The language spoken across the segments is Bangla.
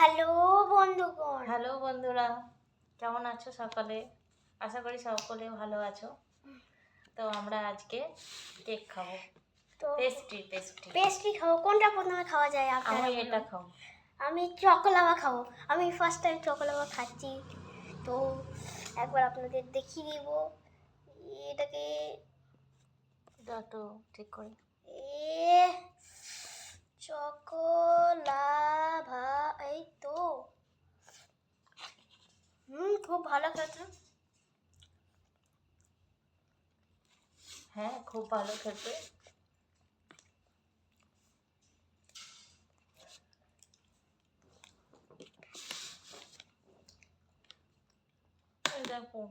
হ্যালো বন্ধুগণ। হ্যালো বন্ধুরা কেমন আছো সকলে? আশা করি সকলে ভালো আছো। তো আমরা আজকে কেক খাব। তো পেস্ট্রি পেস্ট্রি পেস্ট্রি খাব। কোনটা প্রথমে খাওয়া যায় আমি। এটা খাব। আমি চকোলাভা খাব। আমি ফার্স্ট টাইম চকোলাভা খাচ্ছি। তো একবার আপনাদের দেখিয়ে দিব। এটাকে ঠিক করে। এ চকোলাভা এই তো হুম খেতে হ্যাঁ খুব ভালো খেতে। দেখো।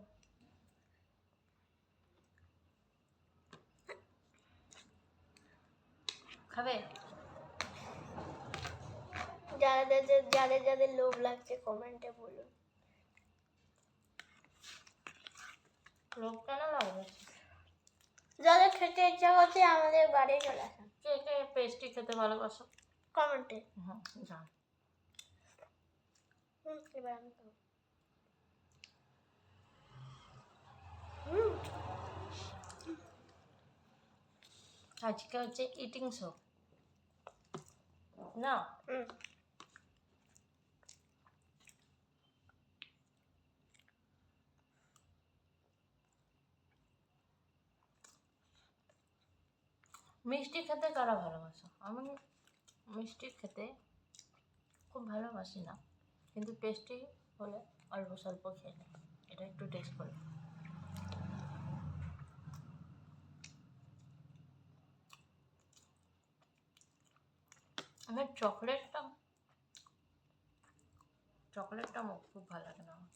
খাবে? যাদের- যাদের যাদের লোভ লাগছে কমেন্টে বলুন লোক কেন লাগবে যাদের খেতে ইচ্ছা করছে আমাদের বাড়ি চলে আসুন। কে কে পেস্ট্রি খেতে ভালোবাসো? কমেন্টে। হুম জান আজকে হচ্ছে ইটিং শো না? মিষ্টি খেতে কারা ভালোবাসো? আমি মিষ্টি খেতে খুব ভালোবাসি না। কিন্তু টেস্টি হলে অল্প স্বল্প খেয়ে নিই। এটা একটু টেস্ট করে। আমার চকলেটটা চকলেটটা খুব ভালো লাগে না আমার।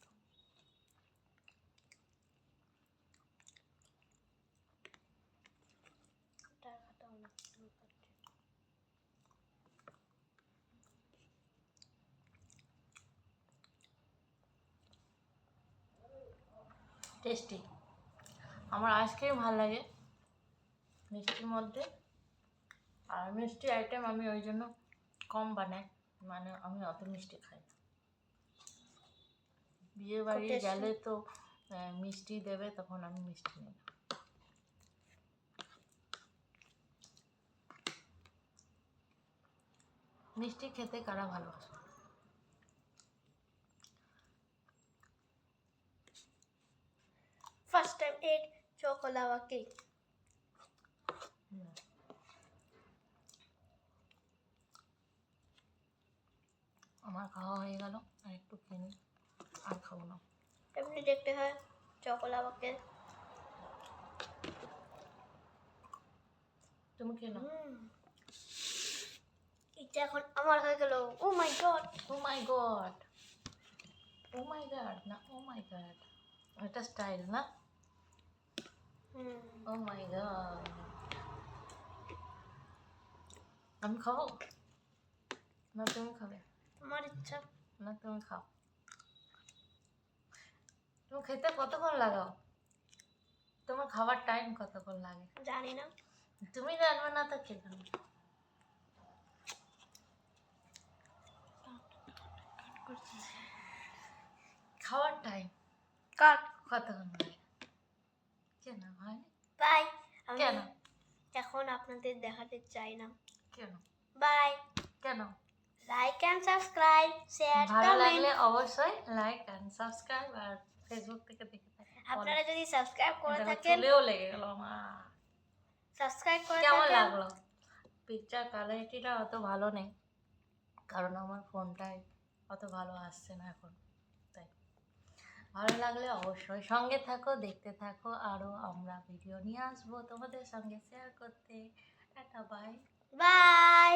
টেস্টি। আমার আইসক্রিম ভালো লাগে। মিষ্টির মধ্যে। আর মিষ্টি আইটেম আমি ওই জন্য কম বানাই। মানে আমি অত মিষ্টি খাই। বিয়ে বাড়ি গেলে তো মিষ্টি দেবে তখন আমি মিষ্টি নিই মিষ্টি খেতে কারা ভালোবাসে? First time ate chocolate cake. আমার খাওয়া হয়ে গেল আর একটু খেয়ে নিই। আর খাব না। এমনি দেখতে হয় chocolate cake. তুমি খেয়ে নাও। এটা এখন আমার হয়ে গেল। ও my god. Oh my god. Oh my god না ও মাই গড। এটা স্টাইল না? ও মাই গড আমি খাব না তুমি খাবে আমার ইচ্ছা না তুমি খাও তুমি খেতে কতক্ষণ লাগাও তোমার খাবার টাইম কতক্ষণ লাগে? জানি না। তুমি জানবে না তো কে জানবে খাওয়ার টাইম কাট। কতক্ষণ লাগে কেন হয়নি বাই আমি কেন এখন আপনাদের দেখাতে চাই না। কেন? বাই কেন? লাইক অ্যান্ড সাবস্ক্রাইব শেয়ার ভালো লাগলে অবশ্যই লাইক অ্যান্ড সাবস্ক্রাইব আর ফেসবুক থেকে দেখে থাকেন আপনারা যদি সাবস্ক্রাইব করে থাকেন চুলেও লেগে গেল আমার। সাবস্ক্রাইব করে কেমন লাগল? পিকচার কোয়ালিটিটা অত ভালো নেই কারণ আমার ফোনটায় অত ভালো আসছে না এখন। ভালো লাগলে অবশ্যই সঙ্গে থাকো, দেখতে থাকো আরও আমরা ভিডিও নিয়ে আসব তোমাদের সঙ্গে শেয়ার করতে। Tata bye bye